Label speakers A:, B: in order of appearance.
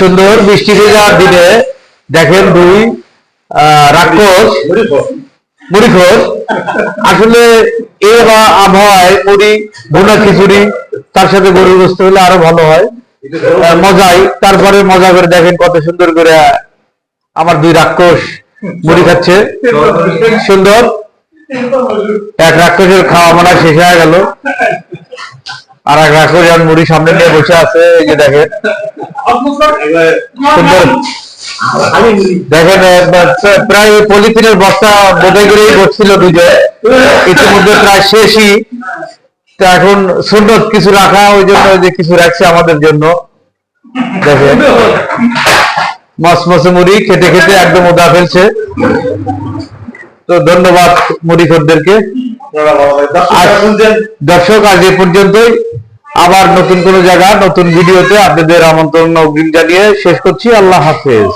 A: সুন্দর বৃষ্টি ভেজার দিনে দেখেন দুই রাক্ষস, মুড়িখোর। আসলে এ বা আবহাওয়ায় মুড়ি, ভুনা খিচুড়ি, তার সাথে গরুর গোস্ত হলে আরও ভালো হয়। মজাই। তারপরে মজা করে দেখেন কত সুন্দর করে আমার দুই রাক্ষস মুড়ি খাচ্ছে। সুন্দর। এক রাক্ষসের খাওয়া মনে শেষ হয়ে গেল। আর এক রাক্ষস আর মুড়ি সামনে নিয়ে বসে আছে, এই যে দেখেন। সুন্দর। দেখেন প্রায় পলিথিনের বস্তা বোধহয় করেই বসছিল দুজন ইতিমধ্যে প্রায় শেষই তো এখন সুন্দর কিছু রাখা ওই জন্য যে কিছু রাখছে আমাদের জন্য। দেখেন। মসমসে মুড়ি খেতে খেতে একদম উদা ফেলছে। তো ধন্যবাদ মুড়ি খোরদেরকে আজ দর্শক আজ এ পর্যন্তই। আবার নতুন কোন জায়গা নতুন ভিডিওতে আপনাদের আমন্ত্রণ অগ্রিম জানিয়ে শেষ করছি। আল্লাহ হাফেজ।